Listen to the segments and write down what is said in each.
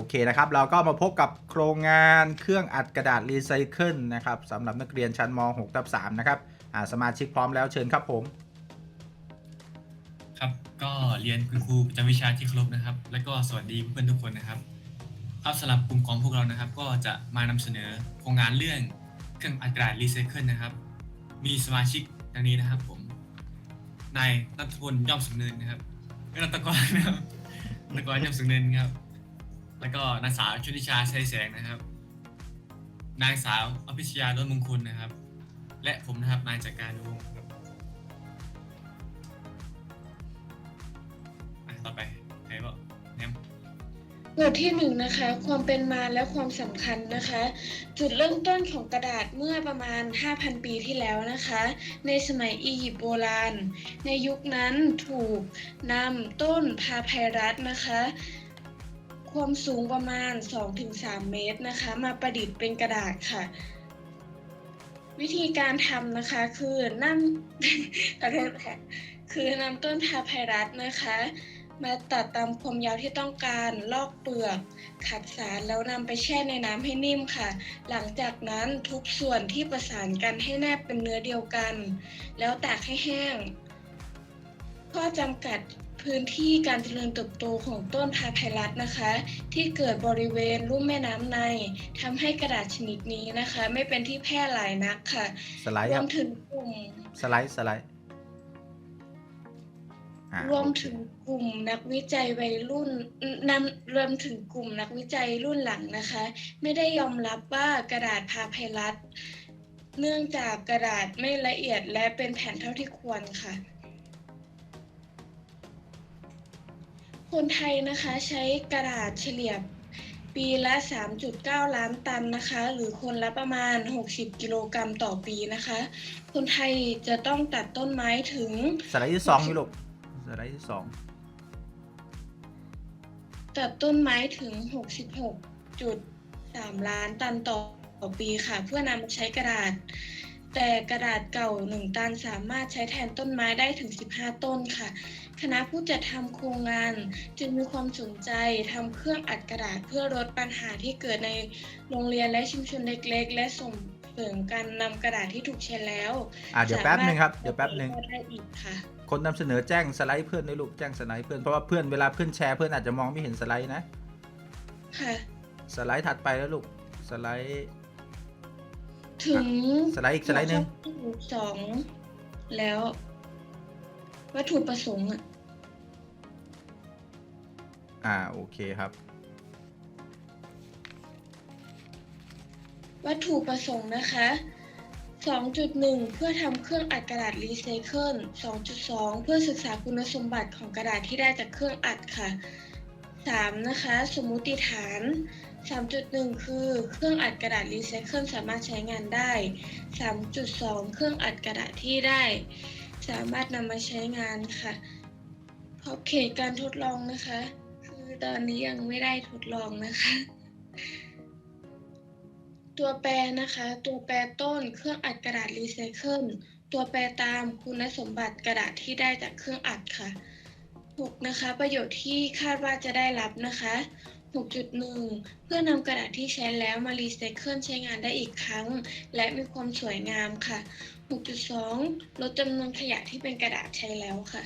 โอเคนะครับ เราก็มาพบกับโครงงานเครื่องอัดกระดาษรีไซเคิลนะครับสำหรับนักเรียนชั้นม .6 ทับ3นะครับสมาชิกพร้อมแล้วเชิญครับผม ครับก็เรียนคุณครูประจำวิชาที่เคารพนะครับ และก็สวัสดีเพื่อนๆทุกคนนะครับครับสำหรับกลุ่มของพวกเรานะครับ ก็จะมานำเสนอโครงงานเรื่องเครื่องอัดกระดาษรีไซเคิลนะครับ มีสมาชิกดังนี้นะครับผมนายนัทพลย่อมสุนเนินนะครับเอ้ยนัตกรนะครับนัตกรย่อมสุนเนินครับ แล้วก็นางสาวชุติชาชัยแสงนะครับ นางสาวอภิชยาล้นมงคลนะครับ และผมนะครับนายจักรการวงครับอะต่อไปใครบอกแนมหมวดที่หนึ่งนะคะ ความเป็นมาและความสำคัญนะคะ จุดเริ่มต้นของกระดาษเมื่อประมาณ 5,000 ปีที่แล้วนะคะ ในสมัยอียิปต์โบราณ ในยุคนั้นถูกนำต้นพาไพรัสนะคะ ความสูงประมาณ 2-3 เมตรนะคะ มาประดิษฐ์เป็นกระดาษค่ะ วิธีการทำนะคะคือนำขอโทษค่ะคือนำต้นพาไพรัสนะคะ มาตัดตามความยาวที่ต้องการลอกเปลือก ขัดสารแล้วนำไปแช่ในน้ำให้นิ่มค่ะ หลังจากนั้นทุกส่วนที่ประสานกันให้แนบเป็นเนื้อเดียวกัน แล้วตากให้แห้ง ข้อจำกัด พื้นที่การเจริญเติบโตของต้นพาไพรัสนะคะ ที่เกิดบริเวณลุ่มแม่น้ำในทำให้กระดาษชนิดนี้นะคะ ไม่เป็นที่แพร่หลายนักค่ะสไลด์รควรัมบถึงกลุ่ม สไลด์สไลด์อ่ารวมถึงกลุ่มนักวิจัยวัยรุ่นนำรวมถึงกลุ่มนักวิจัยรุ่นหลังนะคะ ไม่ได้ยอมรับว่ากระดาษพาไพรัสเนื่องจากกระดาษไม่ละเอียดและเป็นแผ่นเท่าที่ควรค่ะ คนไทยนะคะใช้กระดาษเฉลี่ยปีละ 3.9 ล้านตันนะคะ หรือคนละประมาณ 60 กิโลกรัมต่อปีนะคะ คนไทยจะต้องตัดต้นไม้ถึงสไลด์ที่สองนี่ลูกสไลด์ที่สองตัดต้นไม้ถึง 66.3 ล้านตันต่อต่อปีค่ะ เพื่อนำมาใช้กระดาษ แต่กระดาษเก่า 1 ตันสามารถใช้แทนต้นไม้ได้ถึง 15 ต้นค่ะ คณะผู้จัดทำโครงงาน จึงมีความสนใจทำเครื่องอัดกระดาษเพื่อลดปัญหาที่เกิดในโรงเรียนและชุมชนเล็กๆ และส่งเสริมการนำกระดาษที่ถูกใช้แล้วอ่าเดี๋ยวแป๊บหนึ่งครับเดี๋ยวแป๊บหนึ่งสามารถได้อีกค่ะ คนนำเสนอแจ้งสไลด์เพื่อนด้วยลูกแจ้งสไลด์เพื่อนเพราะว่าเพื่อนเวลาเพื่อนแชร์เพื่อนอาจจะมองไม่เห็นสไลด์นะค่ะสไลด์ถัดไปแล้วลูกสไลด์ถึงสไลด์อีกสไลด์หนึ่งหัวข้อที่สองแล้ว วัตถุประสงค์อะ อ่าโอเคครับ วัตถุประสงค์นะคะ 2.1 เพื่อทำเครื่องอัดกระดาษรีไซเคิล 2.2 เพื่อศึกษาคุณสมบัติของกระดาษที่ได้จากเครื่องอัดค่ะ 3 นะคะ สมมุติฐาน 3.1 คือเครื่องอัดกระดาษรีไซเคิลสามารถใช้งานได้ 3.2 เครื่องอัดกระดาษที่ได้ สามารถนำมาใช้งานค่ะขอบเขตการทดลองนะคะ คือตอนนี้ยังไม่ได้ทดลองนะคะ ตัวแปรนะคะ ตัวแปรต้นเครื่องอัดกระดาษรีไซเคิลตัวแปรตามคุณสมบัติกระดาษที่ได้จากเครื่องอัดค่ะ 6 นะคะ ประโยชน์ที่คาดว่าจะได้รับนะคะ 6.1 เพื่อนำกระดาษที่ใช้แล้วมารีไซเคิลใช้งานได้อีกครั้ง และมีความสวยงามค่ะ 6.2 ลดจำนวนขยะที่เป็นกระดาษใช้แล้วค่ะ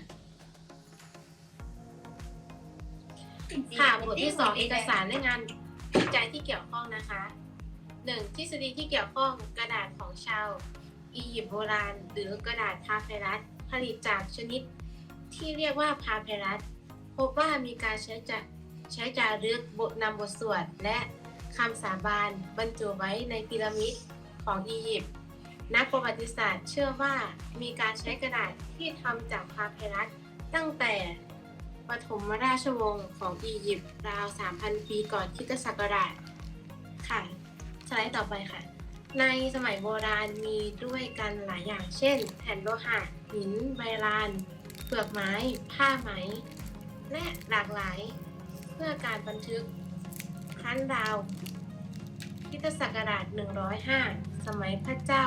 ค่ะบทที่สองเอกสารและงานวิจัยที่เกี่ยวข้องนะคะหนึ่งทฤษฎีที่เกี่ยวข้องกระดาษของชาวอียิปต์โบราณ หรือกระดาษพาไพรัสผลิตจากชนิด ที่เรียกว่าพาไพรัสพบว่ามีการใช้จะใช้จารึกบทนำบทสวดและคำสาบานบรรจุไว้ในพีระมิดของอียิปต์นักประวัติศาสตร์เชื่อว่ามีการใช้กระดาษที่ทำจากพาไพรัสตั้งแต่ ปฐมราชวงศ์ของอียิปต์ราว 3,000 ปีก่อนคริสตศักราชค่ะ สไลด์ต่อไปค่ะ ในสมัยโบราณมีด้วยกันหลายอย่างเช่น แผ่นโลหะหิน ใบลาน เปลือกไม้ ผ้าไหม และหลากหลาย เพื่อการบันทึกครั้นราวคริสตศักราช 105 สมัยพระเจ้า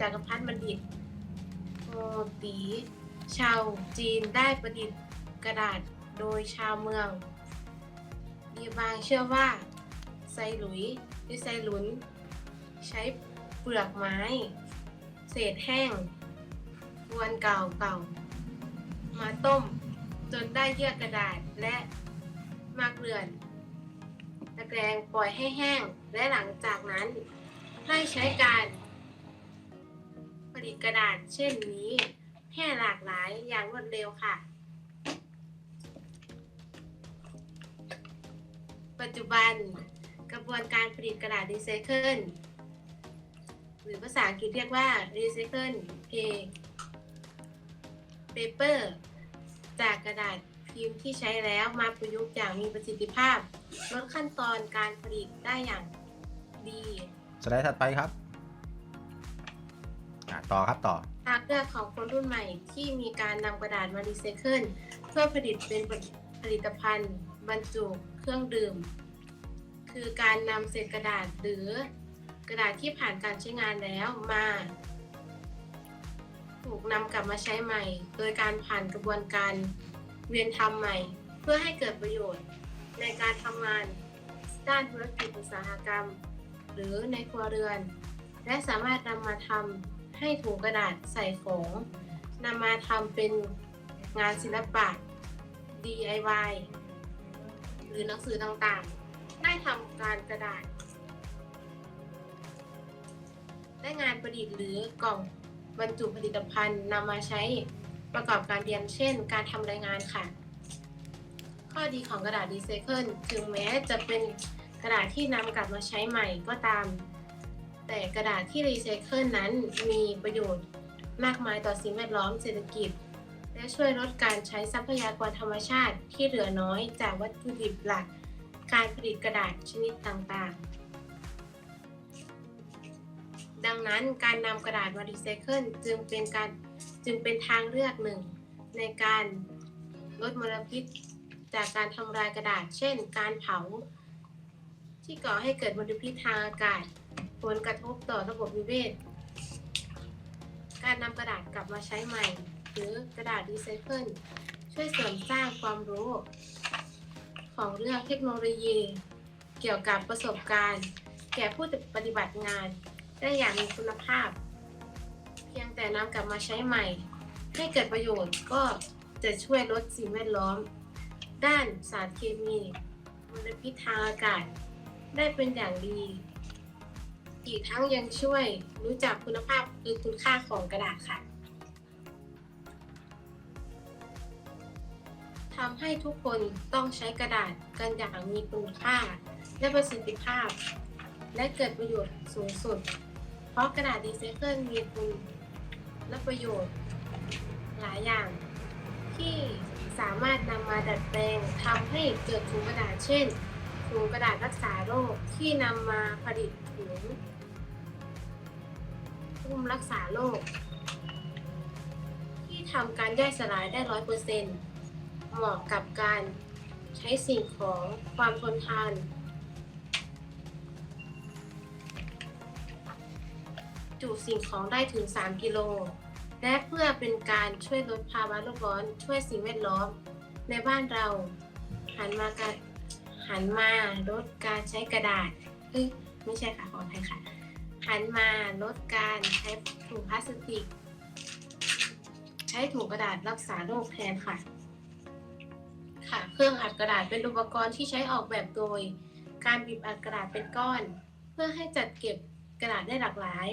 จักรพรรดิบัณฑิตโมตีชาวจีนได้ประดิษฐ์ กระดาษโดยชาวเมืองดีบางเชื่อว่าไซหลุยหรือไซหลุน ใช้เปลือกไม้ เศษแห้งกวนเก่าเก่าๆมาต้มจนได้เยื่อกระดาษและมากเกลื่อนตะแกรงปล่อยให้แห้งและหลังจากนั้นให้ใช้การผลิตกระดาษเช่นนี้แพร่หลากหลายอย่างรวดเร็วค่ะ ปัจจุบันกระบวนการผลิตกระดาษรีไซเคิลหรือภาษาอังกฤษเรียกว่า recycle paper จากกระดาษพิมพ์ที่ใช้แล้วมาประยุกต์อย่างมีประสิทธิภาพ ลดขั้นตอนการผลิตได้อย่างดีสไลด์ถัดไปครับอะต่อครับต่อ ทางเลือกของคนรุ่นใหม่ที่มีการนำกระดาษมารีไซเคิลเพื่อผลิตเป็นผลิตภัณฑ์บรรจุ เครื่องดื่ม คือการนำเศษกระดาษหรือกระดาษที่ผ่านการใช้งานแล้วมา ถูกนำกลับมาใช้ใหม่ โดยการผ่านกระบวนการเวียนทำใหม่ เพื่อให้เกิดประโยชน์ในการทำงานด้านธุรกิจอุตสาหกรรม หรือในครัวเรือน และสามารถนำมาทำให้ถุงกระดาษใส่ของนำมาทำเป็นงานศิลปะ DIY หรือหนังสือต่างๆ ได้ทำการกระดาษ ได้งานประดิษฐ์หรือกล่องบรรจุผลิตภัณฑ์นำมาใช้ประกอบการเรียนเช่น การทำรายงานค่ะ ข้อดีของกระดาษรีไซเคิลถึงแม้จะเป็นกระดาษที่นำกลับมาใช้ใหม่ก็ตาม แต่กระดาษที่รีไซเคิลนั้นมีประโยชน์มากมายต่อสิ่งแวดล้อมเศรษฐกิจ ช่วยลดการใช้ทรัพยากรธรรมชาติที่เหลือน้อยจากวัตถุดิบหลัก การผลิตกระดาษชนิดต่างๆ ดังนั้นการนำกระดาษมารีไซเคิลจึงเป็นการจึงเป็นทางเลือกหนึ่ง ในการลดมลพิษจากการทำลายกระดาษ เช่น การเผา ที่ก่อให้เกิดมลพิษทางอากาศ ผลกระทบต่อระบบนิเวศ การนำกระดาษกลับมาใช้ใหม่ หรือกระดาษรีไซเคิลช่วยเสริมสร้างความรู้ ของเรื่องเทคโนโลยี เกี่ยวกับประสบการณ์ แก่ผู้ปฏิบัติงาน ได้อย่างมีคุณภาพ เพียงแต่นำกลับมาใช้ใหม่ ให้เกิดประโยชน์ก็จะช่วยลดสิ่งแวดล้อม ด้านสารเคมีมลพิษทางอากาศ ได้เป็นอย่างดีอีกทั้งยังช่วยรู้จักคุณภาพหรือคุณค่าของกระดาษค่ะำให้ทุกคนต้องใช้กระดาษกันอย่างมีคุณค่า และประสิทธิภาพ และเกิดประโยชน์สูงสุด เพราะกระดาษรีไซเคิลมีคุณและประโยชน์ หลายอย่าง ที่สามารถนำมาดัดแปลงทำให้เกิดถุงกระดาษเช่นถุงกระดาษรักษาโรคที่นำมาผลิตถุงหุ้มรักษาโรคที่ทำการย่อยสลายได้ร้อยเปอร์เซ็นต์ เหมาะกับการใช้สิ่งของความทนทาน จุสิ่งของได้ถึง 3 กิโล และเพื่อเป็นการช่วยลดภาวะโลกร้อน ช่วยสิ่งแวดล้อม ในบ้านเราหันมาการหันมาลดการใช้กระดาษเอ้ยไม่ใช่ค่ะขออภัยค่ะหันมาลดการใช้ถุงพลาสติก ใช้ถุงกระดาษรักษาโรคแทนค่ะ ค่ะ เครื่องอัดกระดาษเป็นอุปกรณ์ที่ใช้ออกแบบโดย การบีบอัดกระดาษเป็นก้อน เพื่อให้จัดเก็บกระดาษได้หลากหลาย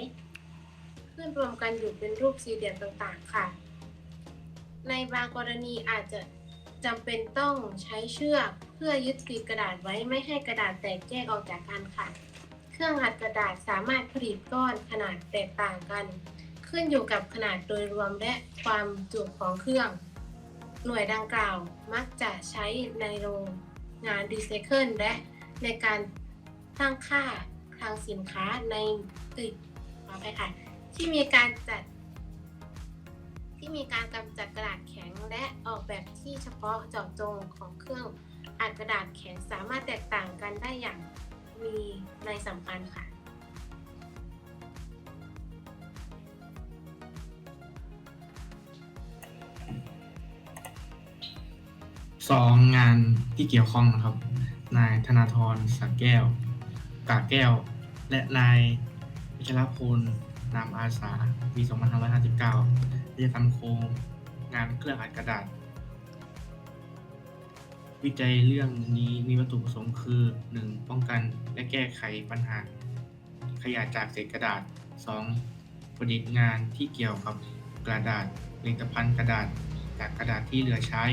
เพื่อรวมกันอยู่เป็นรูปสี่เหลี่ยมต่างๆ ค่ะ ในบางกรณีอาจจะจำเป็นต้องใช้เชือกเพื่อยึดติดกระดาษไว้ไม่ให้กระดาษแตกแยกออกจากกันค่ะ เครื่องอัดกระดาษสามารถผลิตก้อนขนาดแตกต่างกัน ขึ้นอยู่กับขนาดโดยรวมและความจุของเครื่อง หน่วยดังกล่าวมักจะใช้ในโรงงานรีไซเคิลและในการสร้งค่าคลังสินค้าในตึกขอไปค่ะ ที่มีการจัด ที่มีการกำจัดกระดาษแข็งและออกแบบที่เฉพาะเจาะจงของเครื่องอัดกระดาษแข็งสามารถแตกต่างกันได้อย่างมีในสำคัญค่ะ สองงานที่เกี่ยวข้องนะครับ นายธนาธรสักแก้ว กาแก้ว และนายวิชรพลนามอาสาปี2559ที่จะทำโครงงานเครื่องอัดกระดาษ วิจัยเรื่องนี้มีวัตถุประสงค์คือ 1. ป้องกันและแก้ไขปัญหา ขยะจากเศษกระดาษ 2. ประดิษฐ์งานที่เกี่ยวกับกระดาษผลิตภัณฑ์กระดาษจากกระดาษที่เหลือใช้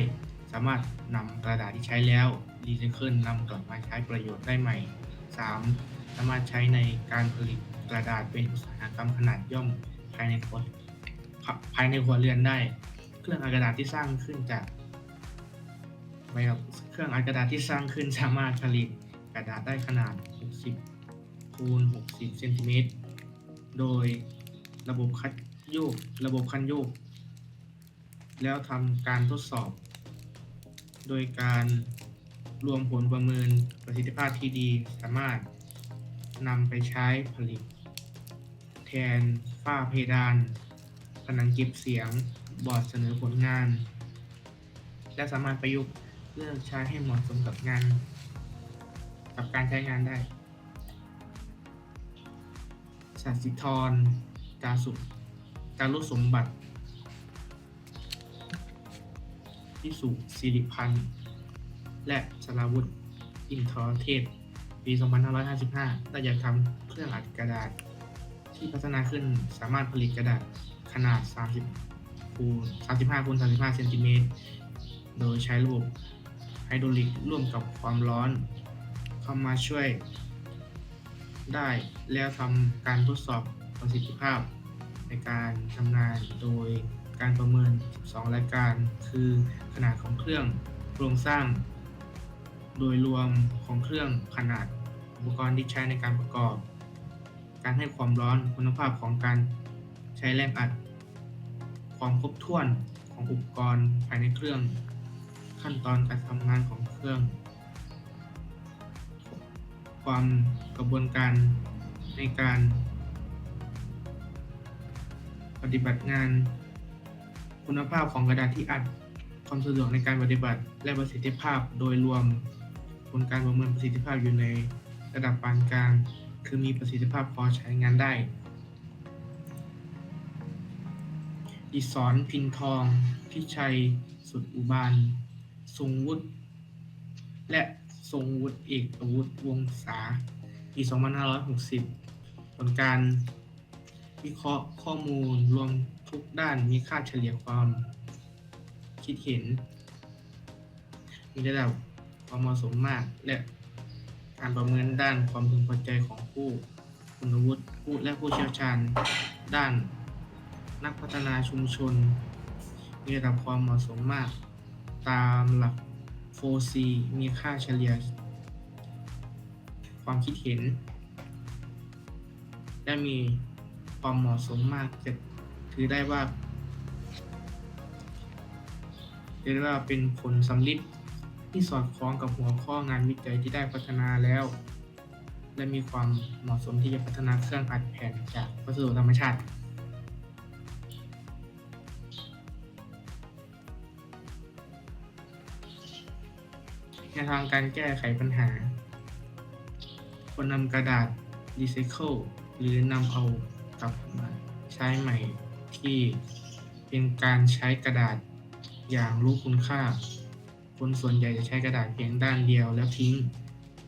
สามารถนำกระดาษที่ใช้แล้วรีไซเคิลนำกลับมาใช้ประโยชน์ได้ใหม่ 3. สามารถใช้ในการผลิตกระดาษเป็นอุตสาหกรรมขนาดย่อมภายในครัวภายในครัวเรือนได้ เครื่องอัดกระดาษที่สร้างขึ้นจากไม่ครับเครื่องอัดกระดาษที่สร้างขึ้นสามารถผลิตกระดาษได้ขนาด 60 คูณ 60 เซนติเมตร โดยระบบคัดโยก ระบบคันโยก แล้วทำการทดสอบ โดยการรวมผลประเมินประสิทธิภาพที่ดีสามารถนำไปใช้ผลิต แทนฝ้าเพดาน ผนังเก็บเสียงบอร์ดเสนอผลงาน และสามารถประยุกต์เลือกใช้ให้เหมาะสมกับงาน กับการใช้งานได้สัตสิธรจาสุจารุสมบัติ พิสุสิริพันธ์ และสราวุธอินทรเทพปี 2555 ได้อยากทำเครื่องอัดกระดาษ ที่พัฒนาขึ้นสามารถผลิตกระดาษขนาด 30คูณ35คูณ35เซนติเมตร โดยใช้ระบบไฮดรอลิกร่วมกับความร้อน เข้ามาช่วยได้แล้วทำการทดสอบประสิทธิภาพในการทำงานโดย การประเมิน12รายการ คือขนาดของเครื่องโครงสร้าง โดยรวมของเครื่องขนาดอุปกรณ์ที่ใช้ในการประกอบ การให้ความร้อนคุณภาพของการใช้แรงอัด ความครบถ้วนของอุปกรณ์ภายในเครื่อง ขั้นตอนการทำงานของเครื่อง ความกระบวนการในการปฏิบัติงาน คุณภาพของกระดาษที่อัด ความสะดวกในการปฏิบัติ และประสิทธิภาพโดยรวม ผลการประเมินประสิทธิภาพอยู่ในระดับปานกลาง คือมีประสิทธิภาพพอใช้งานได้ ดิศรพินทอง พิชัย สุดอุบาล ทรงวุฒิ และทรงวุฒิเอกอาวุธวงศาปี 2560 ผลการวิเคราะห์ข้อมูลรวม ทุกด้านมีค่าเฉลี่ยความคิดเห็น มีระดับความเหมาะสมมาก และการประเมินด้านความพึงพอใจของผู้คุณวุฒิผู้และผู้เชี่ยวชาญ ด้านนักพัฒนาชุมชน มีระดับความเหมาะสมมาก ตามหลัก 4C มีค่าเฉลี่ย ความคิดเห็น และมีความเหมาะสมมากจะ ถือได้ว่าถือได้ว่าเป็นผลสำลิดที่สอดคล้องกับหัวข้องานวิจัยที่ได้พัฒนาแล้ว และมีความเหมาะสมที่จะพัฒนาเครื่องอัดแผ่นจากวัสดุธรรมชาติแนวทางการแก้ไขปัญหาควรนำกระดาษรีไซเคิลหรือนำเอากลับมาใช้ใหม่ ที่เป็นการใช้กระดาษอย่างรู้คุณค่า คนส่วนใหญ่จะใช้กระดาษเพียงด้านเดียวแล้วทิ้ง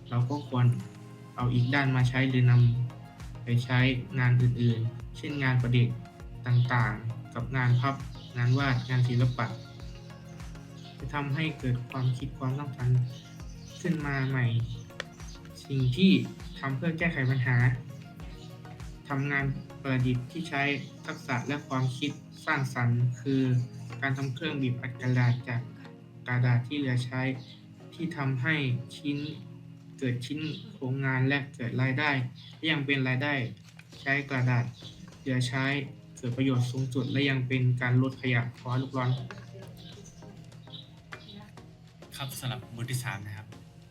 เราก็ควรเอาอีกด้านมาใช้หรือนำไปใช้งานอื่นๆ เช่นงานประดิษฐ์ต่างๆ กับงานพับงานวาดงานศิลปะ จะทำให้เกิดความคิดความต้องการขึ้นมาใหม่ สิ่งที่ทำเพื่อแก้ไขปัญหาทำงาน ประดิษฐ์ที่ใช้ทักษะและความคิดสร้างสรรค์ คือ การทำเครื่องบีบอัดกระดาษจากกระดาษที่เหลือใช้ ที่ทำให้ชิ้นเกิดชิ้นโครงงานและเกิดรายได้และยังเป็นรายได้ใช้กระดาษเหลือใช้เกิดประโยชน์สูงสุดและยังเป็นการลดขยะขอลูกร้อน ครับสำหรับบทที่ 3 นะครับ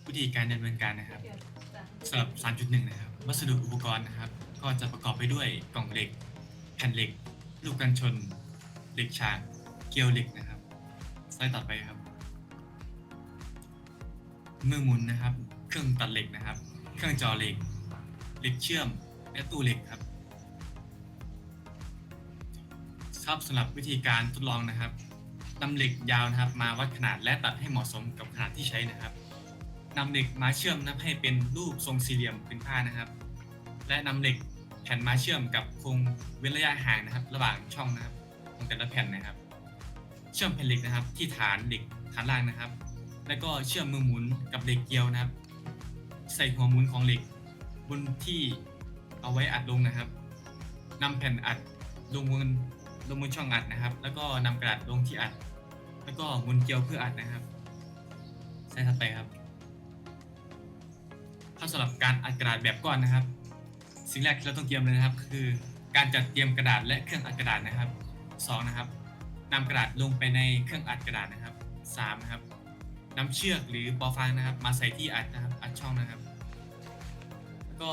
วิธีการดำเนินการนะครับสำหรับ 3.1 นะครับวัสดุอุปกรณ์นะครับ ก็จะประกอบไปด้วยกล่องเหล็ก แผ่นเหล็ก ลูกกันชน เหล็กฉาก เกลียวเหล็กนะครับสไลด์ต่อไปครับ มือหมุนนะครับ เครื่องตัดเหล็กนะครับ เครื่องจอเหล็ก เหล็กเชื่อม และตู้เหล็กครับครับสำหรับวิธีการทดลองนะครับนำเหล็กยาวนะครับ มาวัดขนาดและตัดให้เหมาะสมกับขนาดที่ใช้นะครับนำเหล็กมาเชื่อมนับให้เป็นรูปทรงสี่เหลี่ยมเป็นผ้านะครับ และนำเหล็ก แผ่นมาเชื่อมกับคงเว้นระยะห่างนะครับ ระหว่างช่องนะครับของแต่ละแผ่นนะครับ เชื่อมแผ่นเหล็กนะครับ ที่ฐานเหล็กฐานล่างนะครับ แล้วก็เชื่อมมือหมุนกับเหล็กเกลียวนะครับ ใส่หัวหมุนของเหล็ก บนที่เอาไว้อัดลงนะครับนำแผ่นอัดลงบนลงบนช่องอัดนะครับ แล้วก็นำกระดาษลงที่อัด แล้วก็หมุนเกลียวเพื่ออัดนะครับใส่ถัดไปครับถ้าสำหรับการอัดกระดาษแบบก้อนนะครับ สิ่งแรกที่เราต้องเตรียมเลยนะครับ คือการจัดเตรียมกระดาษและเครื่องอัดกระดาษนะครับสองนะครับนำกระดาษลงไปในเครื่องอัดกระดาษนะครับสามนะครับนำเชือกหรือปอฟางนะครับ มาใส่ที่อัดนะครับอัดช่องนะครับ แล้วก็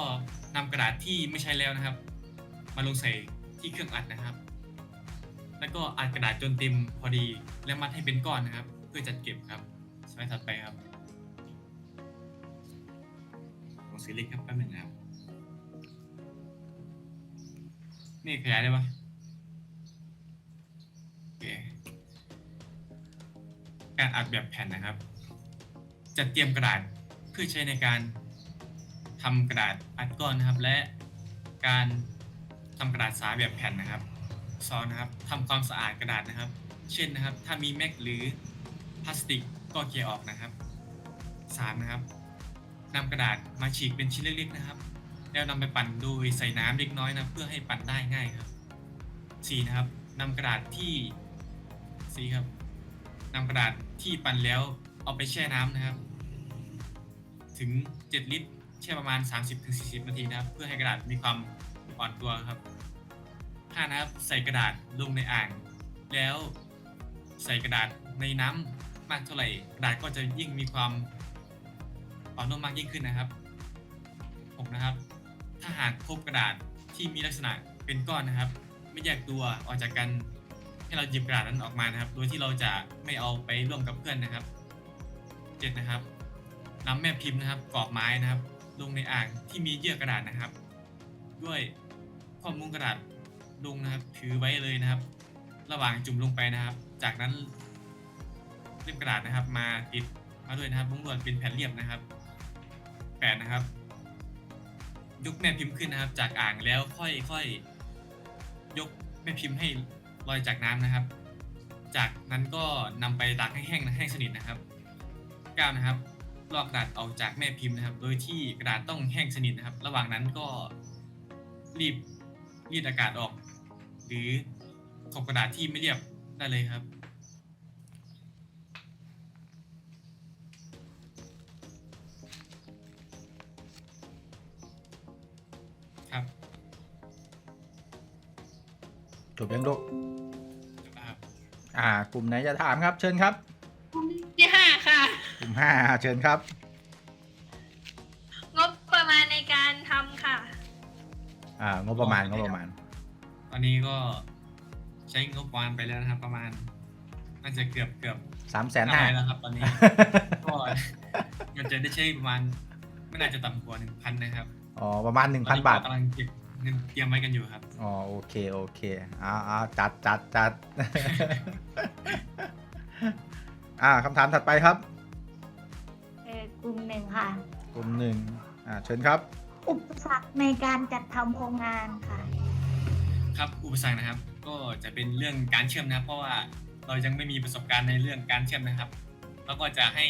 นำกระดาษที่ไม่ใช้แล้วนะครับ มาลงใส่ที่เครื่องอัดนะครับ แล้วก็อัดกระดาษจนเต็มพอดีแล้วมัดให้เป็นก้อนนะครับ เพื่อจัดเก็บครับสไลด์ถัดไปครับของสีเล็กครับแป๊บหนึงนะครับ นี่ขยายได้ปะโอเคการอัดแบบแผ่นนะครับจัดเตรียมกระดาษเพื่อใช้ในการทำกระดาษอัดก้อนนะครับ และการทำกระดาษสาแบบแผ่นนะครับสองนะครับทำความสะอาดกระดาษนะครับ เช่นนะครับ ถ้ามีแม็กหรือพลาสติกก็เกลี่ยออกนะครับสามนะครับนำกระดาษมาฉีกเป็นชิ้นเล็กๆนะครับ แล้วนำไปปั่นโดยใส่น้ำเล็กน้อยนะเพื่อให้ปั่นได้ง่ายครับ 4. นะครับนำกระดาษที่สีครับนำกระดาษที่ปั่นแล้วเอาไปแช่น้ำนะครับ ถึง 7 ลิตร แช่ประมาณ 30-40 นาทีนะครับ เพื่อให้กระดาษมีความอ่อนตัวครับ 5. นะครับใส่กระดาษลงในอ่าง แล้วใส่กระดาษในน้ำมากเท่าไหร่ กระดาษก็จะยิ่งมีความอ่อนนุ่มมากยิ่งขึ้นนะครับ 6. นะครับ ถ้าหากพบกระดาษที่มีลักษณะเป็นก้อนนะครับ ไม่แยกตัวออกจากกันให้เราหยิบกระดาษนั้นออกมานะครับ โดยที่เราจะไม่เอาไปร่วมกับเพื่อนนะครับ 7. นะครับนำแม่พิมพ์นะครับกรอบไม้นะครับ ลงในอ่างที่มีเยื่อกระดาษนะครับ ด้วยข้อมุ้งกระดาษลงนะครับ ถือไว้เลยนะครับ ระหว่างจุ่มลงไปนะครับ จากนั้นเล่มกระดาษนะครับ มาติดมาด้วยนะครับมุ้งลวดเป็นแผ่นเรียบนะครับ 8. นะครับ ยกแม่พิมพ์ขึ้นนะครับ จากอ่างแล้วค่อยๆยกแม่พิมพ์ให้ลอยจากน้ำนะครับ จากนั้นก็นำไปตากให้แห้งนะแห้งสนิทนะครับ9นะครับลอกกระดาษออกจากแม่พิมพ์นะครับ โดยที่กระดาษต้องแห้งสนิทนะครับ ระหว่างนั้นก็รีบรีดอากาศออก หรือขอบกระดาษที่ไม่เรียบได้เลยครับ จบยังลูกครับอ่ากลุ่มไหนจะถามครับ เชิญครับ ที่ห้าค่ะ กลุ่มห้าเชิญครับ งบประมาณในการทำค่ะ อ่างบประมาณงบประมาณ ตอนนี้ก็ใช้งบประมาณไปแล้วนะครับ ประมาณน่าจะเกือบเกือบสามแสนห้า500แล้วครับ ตอนนี้ ก็มันจะได้ใช้ประมาณไม่น่าจะต่ำกว่าหนึ่งพันนะครับ อ๋อ ประมาณหนึ่งพันตบาทก็กำลังเก็บ เงินเตรียมไว้กันอยู่ครับ อ๋อโอเคโอเคเอาเอาจัดจัดจัด อ่าคำถามถัดไปครับ เอ่อกลุ่มหนึ่งค่ะ กลุ่มหนึ่งอ่าเชิญครับ อุปสรรคในการจัดทำโครงงานค่ะ ครับอุปสรรคนะครับ ก็จะเป็นเรื่องการเชื่อมนะครับ เพราะว่าเรายังไม่มีประสบการณ์ในเรื่องการเชื่อมนะครับ แล้วก็จะให้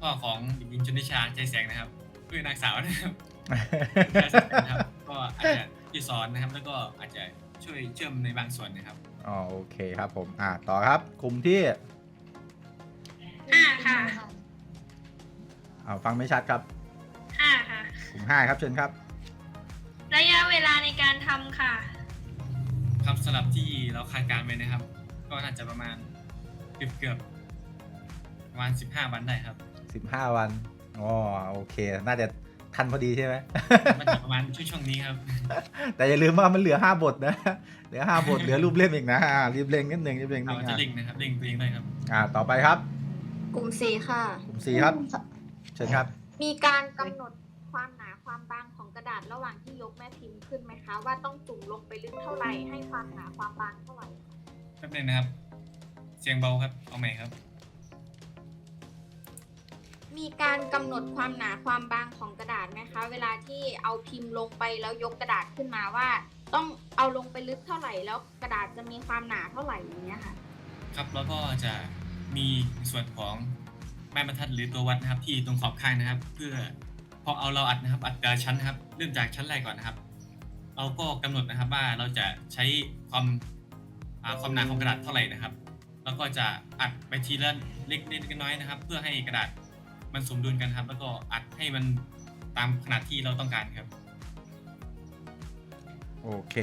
พ่อของเด็กหญิงชนทิชาใจแสงนะครับเพื่อนนางสาวนะครับ นะครับก็อาจจะที่สอนนะครับ แล้วก็อาจจะช่วยเชื่อมในบางส่วนนะครับอ๋อโอเคครับผมอ่าต่อครับกลุ่มที่ห้าค่ะอ่าฟังไม่ชัดครับห้าค่ะ กลุ่มห้าครับเชิญครับ ระยะเวลาในการทำค่ะ ครับสำหรับที่เราคาดการณ์ไว้นะครับ ก็น่าจะประมาณเกือบเกือบๆประมาณ15วันได้ครับสิบห้าวันอ๋อโอเค น่าจะ ทันพอดีใช่ไหมมันจะประมาณช่วงช่วงนี้ครับ แต่อย่าลืมว่ามันเหลือห้าบทนะ เหลือห้าบทเหลือรูปเล่มอีกนะอ่ารีบเร่งนิดหนึ่งรีบเร่งนิเราดหนึงจะอะเล่งนะครับเล่งตัวเองด้วยครับ อ่า ต่อไปครับ กลุ่มสี่ค่ะ กลุ่มสี่ครับ เชิญครับ มีการกำหนดความหนาความบางของกระดาษระหว่างที่ยกแม่พิมพ์ขึ้นไหมคะ ว่าต้องจุ่มลงไปลึกเท่าไหร่ให้ความหนาความบางเท่าไหร่แป๊บนึงนะครับ เสียงเบาครับ เอาใหม่ครับ มีการกำหนดความหนาความบางของกระดาษไหมคะ เวลาที่เอาพิมพ์ลงไปแล้วยกกระดาษขึ้นมาว่า ต้องเอาลงไปลึกเท่าไหร่แล้วกระดาษจะมีความหนาเท่าไหร่อย่างเงี้ยค่ะ ครับแล้วก็จะมีส่วนของแม่บรรทัดหรือตัววัดนะครับ ที่ตรงขอบข้างนะครับ เพื่อพอเอาเราอัดนะครับ อัดแต่ละชั้นนะครับเริ่มจากชั้นแรกก่อนนะครับเราก็กำหนดนะครับว่าเราจะใช้ความความหนาของกระดาษเท่าไหร่นะครับ แล้วก็จะอัดไปทีละเล็กนิดน้อยนะครับ เพื่อให้กระดาษ มันสมดุลกันครับ แล้วก็อัดให้มันตามขนาดที่เราต้องการครับ โอเค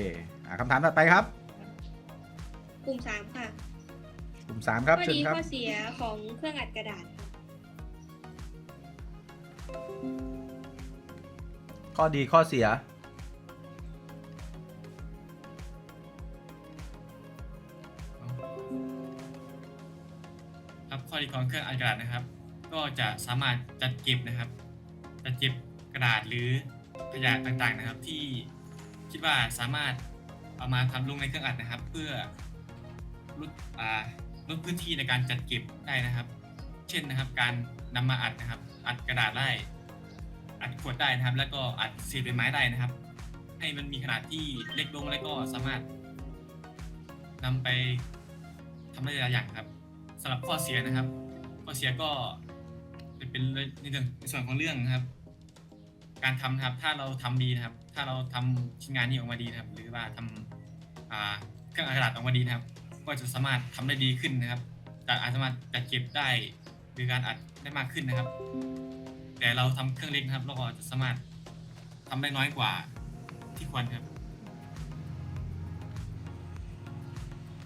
อ่าคำถามถัดไปครับ กลุ่มสามค่ะกลุ่มสามครับข้อเชิญดีครับ ข้อเสียของเครื่องอัดกระดาษค่ะข้อดีข้อเสีย ครับข้อดีของเครื่องอัดกระดาษนะครับ ก็จะสามารถจัดเก็บนะครับ จัดเก็บกระดาษหรือขยะต่างๆนะครับ ที่คิดว่าสามารถเอามาทำลงในเครื่องอัดนะครับ เพื่อลดอ่าลดพื้นที่ในการจัดเก็บได้นะครับ เช่นนะครับ การนำมาอัดนะครับ อัดกระดาษได้ อัดขวดได้นะครับ แล้วก็อัดเศษใบไม้ได้นะครับ ให้มันมีขนาดที่เล็กลงแล้วก็สามารถนำไปทำได้หลายอย่างครับสำหรับข้อเสียนะครับ ข้อเสียก็ จะเป็นในเรื่องในส่วนของเรื่องนะครับ การทำนะครับ ถ้าเราทำดีนะครับ ถ้าเราทำชิ้นงานนี้ออกมาดีนะครับ หรือว่าทำอ่าเครื่องอัดกระดาษออกมาดีนะครับ ก็จะสามารถทำได้ดีขึ้นนะครับจะอาจสามารถจัดเก็บได้หรือการอัดได้มากขึ้นนะครับ แต่เราทำเครื่องเล็กนะครับเราก็จะสามารถทำได้น้อยกว่าที่ควรครับ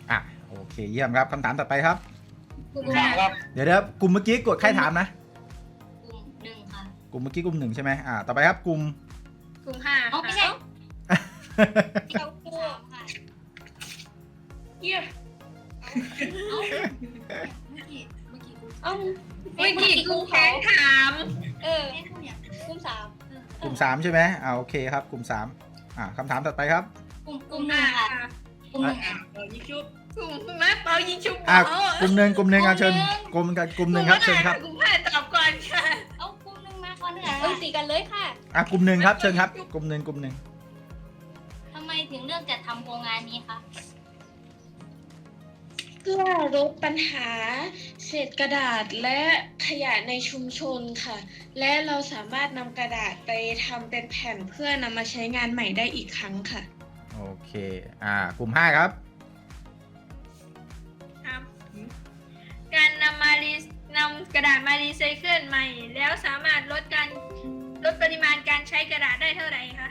อะโอเคเยี่ยมครับคำถามต่อไปครับ กลุ่มห้าเดี๋ยวเดี๋ยวกลุ่มเมื่อกี้กดใครถามนะกลุ่มหนึ่งค่ะ กลุ่มเมื่อกี้กลุ่มหนึ่งใช่ไหมอ่า ต่อไปครับกลุ่ม กลุ่มห้าอ๋อไม่ใช่ค่ะเก้าคู่ค่ะเยี่ยมเมื่อกี้เมื่อกี้กลุ่มเอ้าเมื่อกี้กลุ่มแขงถามเออแม่คู่เนี่ยกลุ่มสามกลุ่มสามใช่ไหมอ่าโอเคครับ กลุ่มสามอ่าคำถามต่อไปครับ กลุ่มกลุ่มหนึ่งค่ะกลุ่มหนึ่งอะกลุ่มแม่เปายิงชุบอะเกลุ่มหนึ่งกลุ่มหนึ่งอะเชิญกลุ่มกับกลุ่มหนึ่งครับเชิญครับกลุ่มห้าตอบก่อนค่ะ มาก่อนเนี่ยเออตีกันเลยค่ะอะกลุ่มหนึ่งครับเชิญครับ กลุ่มหนึ่งกลุ่มหนึ่งทำไมถึงเลือกจัดทำโครงงานนี้คะ เพื่อลดปัญหาเศษกระดาษและขยะในชุมชนค่ะ และเราสามารถนำกระดาษไปทำเป็นแผ่นเพื่อนำมาใช้งานใหม่ได้อีกครั้งค่ะ โอเค อ่ากลุ่มห้าครับครับการนำมารี นำกระดาษมารีไซเคิลใหม่ แล้วสามารถลดการลดปริมาณการใช้กระดาษได้เท่าไหร่คะ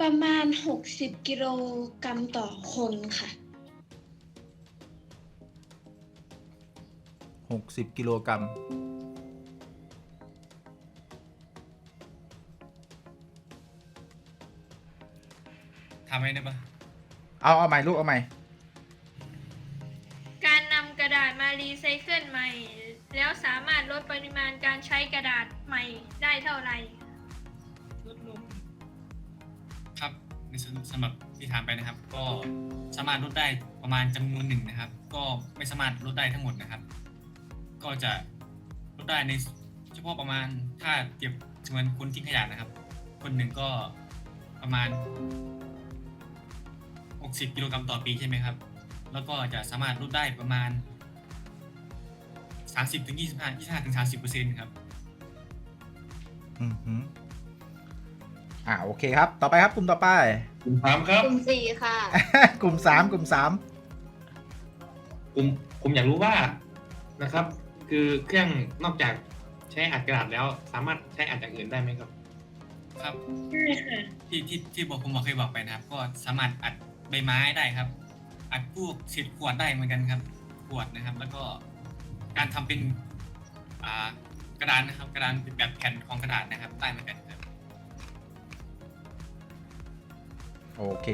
ประมาณ 60 กิโลกรัมต่อคนค่ะหกสิบกิโลกรัม ทำให้ได้ปะเอาเอาใหม่ลูกเอาใหม่กา รนำกระดาษมารีไซเคิลใหม่ แล้วสามารถลดปริมาณการใช้กระดาษใหม่ได้เท่าไหร่ครับในส่วนสำหรับที่ถามไปนะครับ ก็สามารถลดได้ประมาณจำนวนหนึ่งนะครับ ก็ไม่สามารถลดได้ทั้งหมดนะครับ ก็จะลดได้ในเฉพาะประมาณถ้าเปรียบเสมือนคนทิ้งขยะนะครับ คนหนึ่งก็ประมาณ 60 กิโลกรัมต่อปีใช่ไหมครับ แล้วก็จะสามารถลดได้ประมาณ 30ถึง25 25ถึง30เปอร์เซ็นต์ครับอือหืออ่าโอเคครับ ต่อไปครับกลุ่มต่อไป กลุ่มสามครับ กลุ่มสี่ค่ะ กลุ่มสามกลุ่มสามผมผมอยากรู้ว่านะครับ คือเครื่องนอกจากใช้อัดกระดาษแล้ว สามารถใช้อัดอย่างอื่นได้ไหมครับ ครับใช่ค่ะที่ที่ที่บอกผมบอกเคยบอกไปนะครับ ก็สามารถอัดใบไม้ได้ครับ อัดพวกเศษขวดได้เหมือนกันครับ ขวดนะครับ แล้วก็ การทำเป็นอ่ากระดานนะครับ กระดานเป็นแบบแผ่นของกระดาษนะครับได้เหมือนกันครับโอเค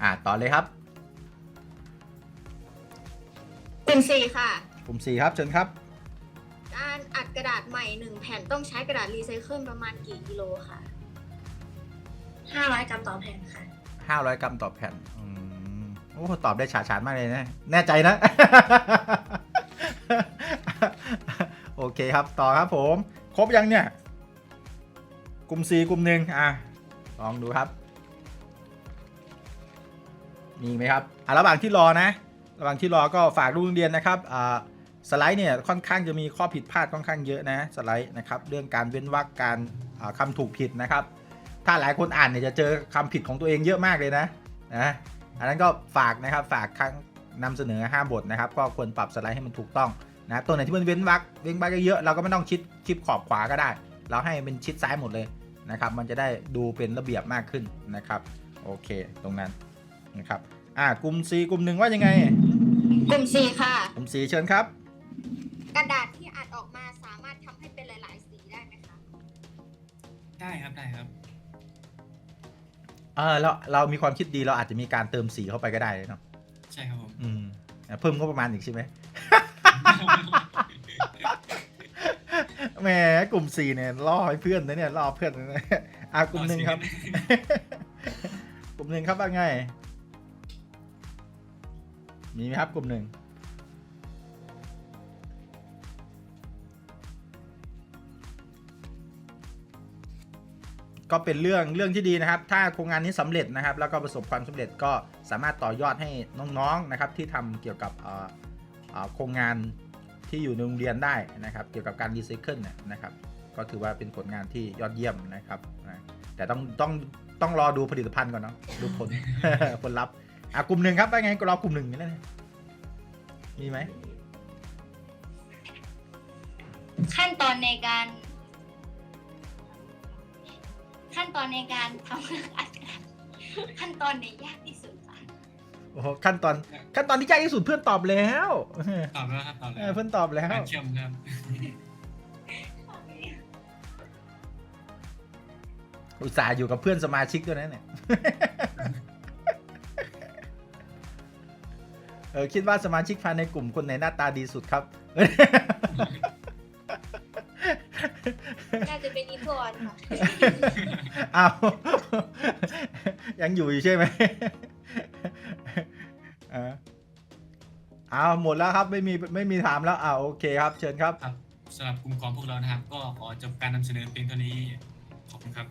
อ่าต่อเลยครับกลุ่ลุ่มสี่ค่ะ กลุ่ม4ครับเชิญครับ การอัดกระดาษใหม่หนึ่งแผ่นต้องใช้กระดาษรีไซเคิลประมาณกี่กิโลค่ะ500กรัมต่อแผ่นค่ะ 500 กรัมต่อแผ่นอืม โอ้ตอบได้ฉาฉานมากเลยนะ แน่ใจนะ โอเคครับต่อครับผม ครบยังเนี่ย กลุ่ม 4 กลุ่มหนึ่งอะ ลองดูครับ มีไหมครับอะระหว่างที่รอนะ ระหว่างที่รอก็ฝากลูกเรียนนะครับอ่าสไลด์เนี่ยค่อนข้างจะมีข้อผิดพลาดค่อนข้างเยอะนะสไลด์นะครับเรื่องการเว้นวรรคการอ่าคำถูกผิดนะครับ ถ้าหลายคนอ่านเนี่ยจะเจอคำผิดของตัวเองเยอะมากเลยนะนะ อันนั้นก็ฝากนะครับฝากครั้งนำเสนอ5บทนะครับก็ควรปรับสไลด์ให้มันถูกต้องนะตัวไหนที่มันเว้นวรรคเว้นวรรคเยอะๆเราก็ไม่ต้องชิดชิดขอบขวาก็ได้ เราให้เป็นชิดซ้ายหมดเลยนะครับ มันจะได้ดูเป็นระเบียบมากขึ้นนะครับ โอเคตรงนั้นนะครับอ่ากลุ่ม C กลุ่มหนึ่งว่ายังไง กลุ่มสี่ค่ะ กลุ่ม C เชิญครับ กระดาษที่อัดออกมาสามารถทำให้เป็นหลาย ๆ สีได้ไหมคะ ได้ครับได้ครับ เออเราเรามีความคิดดีเราอาจจะมีการเติมสีเข้าไปก็ได้เนาะใช่ครับผมอืมเพิ่มงบประมาณอีกใช่ไหม แหมกลุ่มสี่เนี่ยล่อให้เพื่อนนะเนี่ยล่อเพื่อนนะเนี่ยอะกลุ่มหนึ่งครับ กลุ่มหนึ่งครับว่าไง มีไหมครับกลุ่มหนึ่ง ก็เป็นเรื่องเรื่องที่ดีนะครับ ถ้าโครงงานนี้สำเร็จนะครับ แล้วก็ประสบความสำเร็จก็สามารถต่อยอดให้น้องๆนะครับที่ทำเกี่ยวกับโครงงานที่อยู่ในโรงเรียนได้นะครับ เกี่ยวกับการรีไซเคิลนะครับ ก็ถือว่าเป็นผลงานที่ยอดเยี่ยมนะครับแต่ต้องต้องต้องรอดูผลิตภัณฑ์ก่อนเนาะดูผลผลลัพธ์อะกลุ่มหนึ่งครับไปไงก็รอกลุ่มหนึ่งนี่แหละมีไหมขั้นตอนในการ ขั้นตอนในการทำอัดกระดาษขั้นตอนไหนยากที่สุดคะโอ้โหขั้นตอนขั้นตอนที่ยากที่สุดเพื่อนตอบแล้วตอบแล้วครับตอบเอแล้อวเพื่อนตอบแล้ว การเชื่อมครับอุตส่าห์อยู่กับเพื่อนสมาชิกด้วยนะเนี่ย เออคิดว่าสมาชิกภายในกลุ่มคนไหนหน้าตาดีสุดครับ น่าจะเป็นอีพอนค่ะอ้าว ยังอยู่อยู่ใช่ไหมเอออ้าวหมดแล้วครับไม่มีไม่มีถามแล้วอ้าวโอเคครับ เชิญครับครับ สำหรับกลุ่มของพวกเรานะครับ ก็ขอจบการนำเสนอเพียงเท่านี้ ขอบคุณครับ